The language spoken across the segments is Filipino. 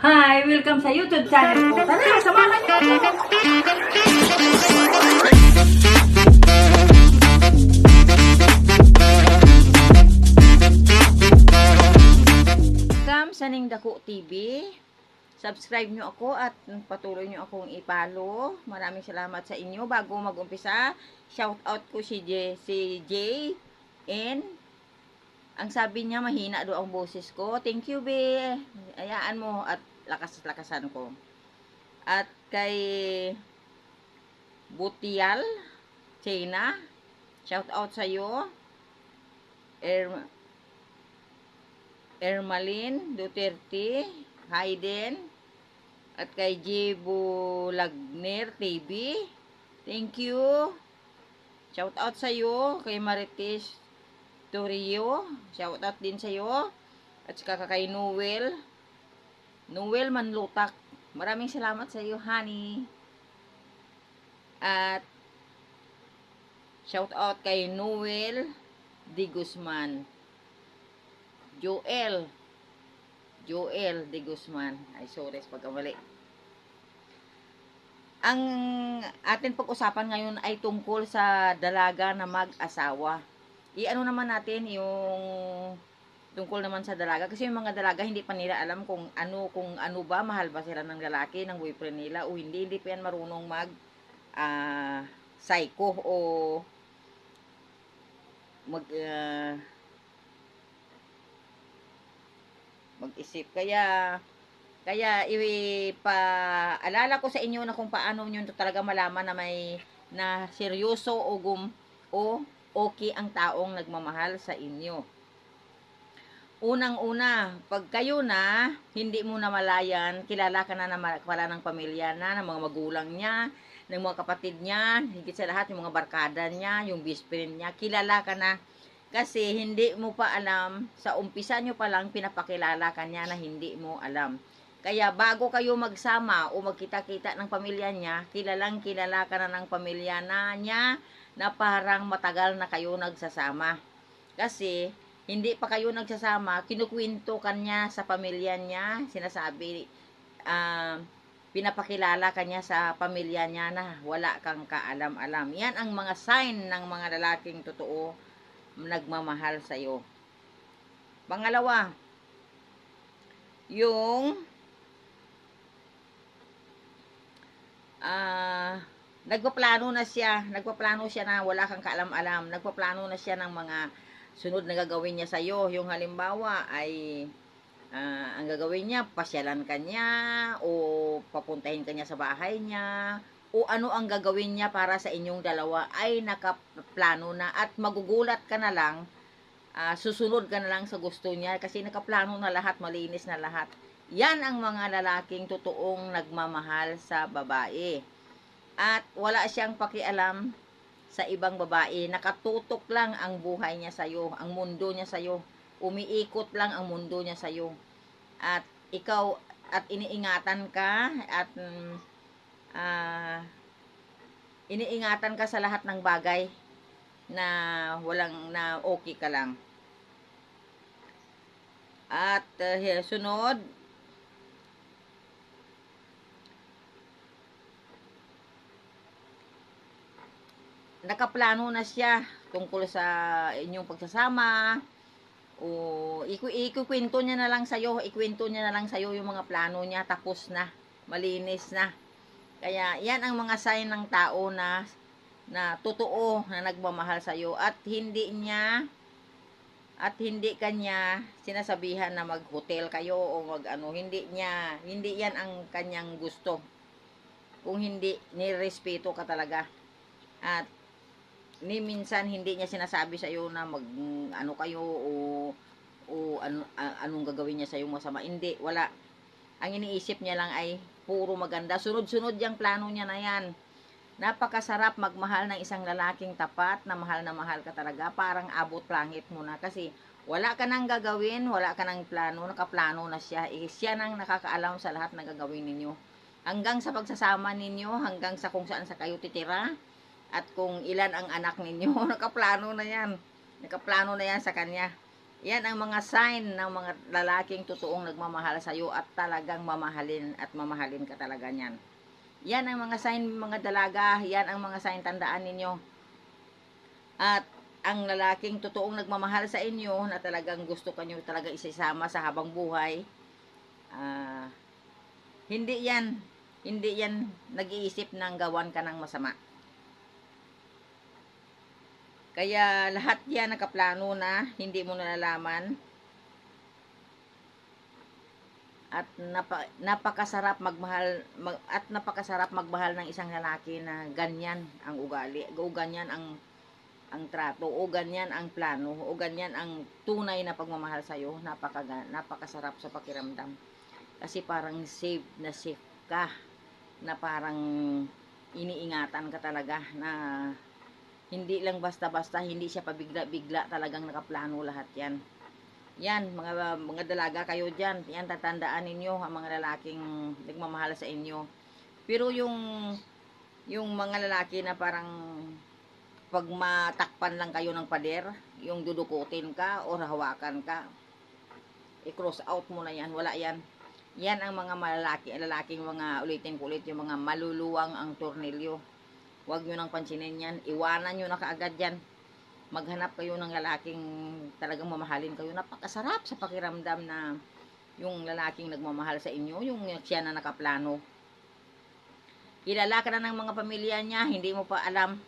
Hi! Welcome sa YouTube channel ko. Tara, samahan niyo ako! Welcome sa Ning Dako TV. Subscribe nyo ako at patuloy nyo akong ipalo. Maraming salamat sa inyo. Bago mag-umpisa, shout out ko si J, si J N. Ang sabi niya, mahina do ang boses ko. Thank you, be. Ayaan mo at lakas-lakasan ko. At kay Butial, China, shout out sa iyo. Er, Ermalin Duterte, Hayden, at kay Jibo Lagner TV. Thank you. Shout out sa iyo kay Marites Torrio. Shout out din sa iyo. At saka kay Noel. Noel Manlutak. Maraming salamat sa iyo, honey. At shout out kay Noel Di Guzman. Joel. Joel De Guzman. Ay, sorry pagkamali. Ang atin pag-usapan ngayon ay tungkol sa dalaga na mag-asawa. I-ano naman natin yung tungkol naman sa dalaga. Kasi yung mga dalaga, hindi pa nila alam kung ano, kung ano ba, mahal ba sila ng lalaki, ng boyfriend nila, o hindi. Hindi pa yan marunong mag ah, psycho o mag ah, mag-isip. Kaya, kaya ipaalala ko sa inyo na kung paano nyo talaga malaman na may na seryoso o gum o okay ang taong nagmamahal sa inyo. Unang-una, pag kayo na, hindi mo na malayan, kilala ka na na pala ng pamilya na, ng mga magulang niya, ng mga kapatid niya, higit sa lahat, yung mga barkada niya, yung best friend niya, kilala ka na kasi hindi mo pa alam, sa umpisa nyo pa lang pinapakilala ka niya na hindi mo alam. Kaya bago kayo magsama o magkita-kita ng pamilya niya, kilalang kilala ka na ng pamilya na niya na parang matagal na kayo nagsasama. Kasi hindi pa kayo nagsasama, kinukwento ka niya sa pamilya niya, sinasabi, ah, pinapakilala ka niya sa pamilya niya na wala kang kaalam-alam. Yan ang mga sign ng mga lalaking totoo nagmamahal sa iyo. Pangalawa, yung ah nagpaplano na siya, nagpaplano siya na wala kang kaalam-alam, nagpaplano na siya ng mga sunod na gagawin niya sa iyo. Yung halimbawa ay ah, ang gagawin niya, pasyalan ka niya o papuntahin ka niya sa bahay niya o ano ang gagawin niya para sa inyong dalawa ay nakaplano na at magugulat ka na lang ah, susunod ka na lang sa gusto niya kasi nakaplano na lahat, malinis na lahat. Yan ang mga lalaking totoong nagmamahal sa babae. At wala siyang pakialam sa ibang babae. Nakatutok lang ang buhay niya sa'yo, ang mundo niya sa'yo. Umiikot lang ang mundo niya sa'yo. At ikaw, at iniingatan ka, at ah, iniingatan ka sa lahat ng bagay na walang na okay ka lang. At uh, sunod, nakaplano na siya tungkol sa inyong pagsasama o iku ikukwento niya na lang sa'yo, ikwento niya na lang sa'yo yung mga plano niya, tapos na, malinis na. Kaya yan ang mga sign ng tao na na totoo na nagmamahal sa iyo at hindi niya at hindi kanya sinasabihan na mag-hotel kayo o mag-ano, hindi niya, hindi yan ang kanyang gusto. Kung hindi, nirespeto ka talaga. At ni minsan hindi niya sinasabi sa iyo na mag ano kayo o o ano anong gagawin niya sa iyo masama. Hindi, wala. Ang iniisip niya lang ay puro maganda. Sunod-sunod yung plano niya na yan. Napakasarap magmahal ng isang lalaking tapat na mahal na mahal ka talaga. Parang abot langit mo na kasi wala ka nang gagawin, wala ka nang plano, nakaplano na siya. Eh, siya nang nakakaalam sa lahat ng gagawin ninyo. Hanggang sa pagsasama ninyo, hanggang sa kung saan sa kayo titira, at kung ilan ang anak ninyo, nakaplano na yan. Nakaplano na yan sa kanya. Yan ang mga sign ng mga lalaking totoong nagmamahal sa iyo at talagang mamahalin at mamahalin ka talaga niyan. Yan ang mga sign mga dalaga, yan ang mga sign tandaan ninyo. At ang lalaking totoong nagmamahal sa inyo na talagang gusto kanyo talaga isasama sa habang buhay, ah, hindi yan, hindi yan nag-iisip ng gawan ka ng masama. Kaya lahat yan nakaplano na, hindi mo nalalaman. At napa, napakasarap magmahal mag, at napakasarap magmahal ng isang lalaki na ganyan ang ugali, o ganyan ang ang trato, o ganyan ang plano, o ganyan ang tunay na pagmamahal sa iyo, napaka napakasarap sa pakiramdam. Kasi parang safe na safe ka na parang iniingatan ka talaga na hindi lang basta-basta, hindi siya pabigla-bigla, talagang nakaplano lahat yan. Yan, mga, mga dalaga kayo dyan, yan tatandaan ninyo ang mga lalaking nagmamahal sa inyo. Pero yung, yung mga lalaki na parang pag matakpan lang kayo ng pader, yung dudukutin ka o hawakan ka, i-cross out mo na yan, wala yan. Yan ang mga malalaki, lalaking mga ulitin ko ulit, yung mga maluluwang ang tornilyo. Huwag nyo nang pansinin yan. Iwanan nyo na kaagad yan. Maghanap kayo ng lalaking talagang mamahalin kayo. Napakasarap sa pakiramdam na yung lalaking nagmamahal sa inyo, yung siya na nakaplano. Kilala ka na ng mga pamilya niya, hindi mo pa alam.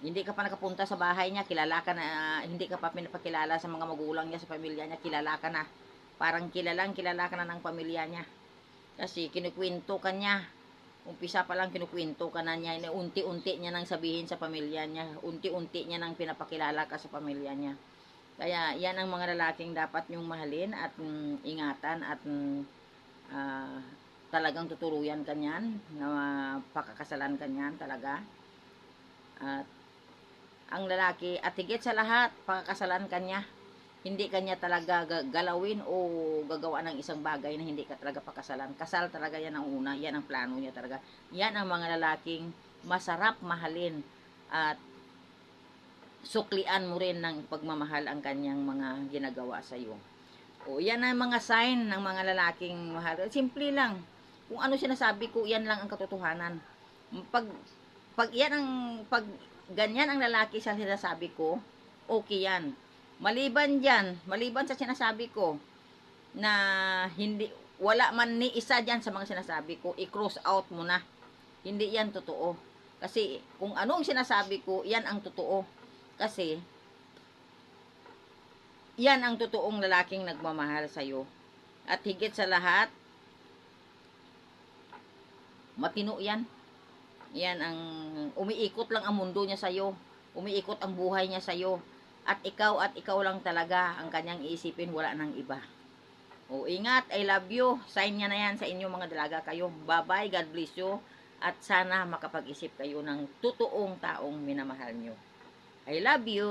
Hindi ka pa nakapunta sa bahay niya, kilala ka na, hindi ka pa pinapakilala sa mga magulang niya, sa pamilya niya, kilala ka na. Parang kilalang kilala ka na ng pamilya niya. Kasi kinukwento ka niya umpisa pa lang kinukwento ka na niya, unti-unti niya nang sabihin sa pamilya niya, unti-unti niya nang pinapakilala ka sa pamilya niya. Kaya yan ang mga lalaking dapat nyong mahalin at mm, ingatan at mm, ah, talagang tuturuyan ka niyan, na pakakasalan ka niyan talaga. At ang lalaki, at higit sa lahat, pakakasalan ka niya hindi kanya talaga galawin o gagawa ng isang bagay na hindi ka talaga pakasalan. Kasal talaga yan ang una, yan ang plano niya talaga. Yan ang mga lalaking masarap mahalin at suklian mo rin ng pagmamahal ang kanyang mga ginagawa sa iyo. O yan ang mga sign ng mga lalaking mahal. Simple lang. Kung ano sinasabi ko, yan lang ang katotohanan. Pag pag yan ang pag ganyan ang lalaki sa sinasabi ko, okay yan Maliban dyan, maliban sa sinasabi ko, na hindi, wala man ni isa dyan sa mga sinasabi ko, i-cross out mo na. Hindi yan totoo. Kasi, kung anong sinasabi ko, yan ang totoo. Kasi, yan ang totoong lalaking nagmamahal sa'yo. At higit sa lahat, matino yan. Yan ang, umiikot lang ang mundo niya sa'yo. Umiikot ang buhay niya sa'yo at ikaw at ikaw lang talaga ang kanyang iisipin, wala nang iba. O ingat, I love you. Sign niya na yan sa inyong mga dalaga kayo. Bye-bye, God bless you. At sana makapag-isip kayo ng totoong taong minamahal nyo. I love you.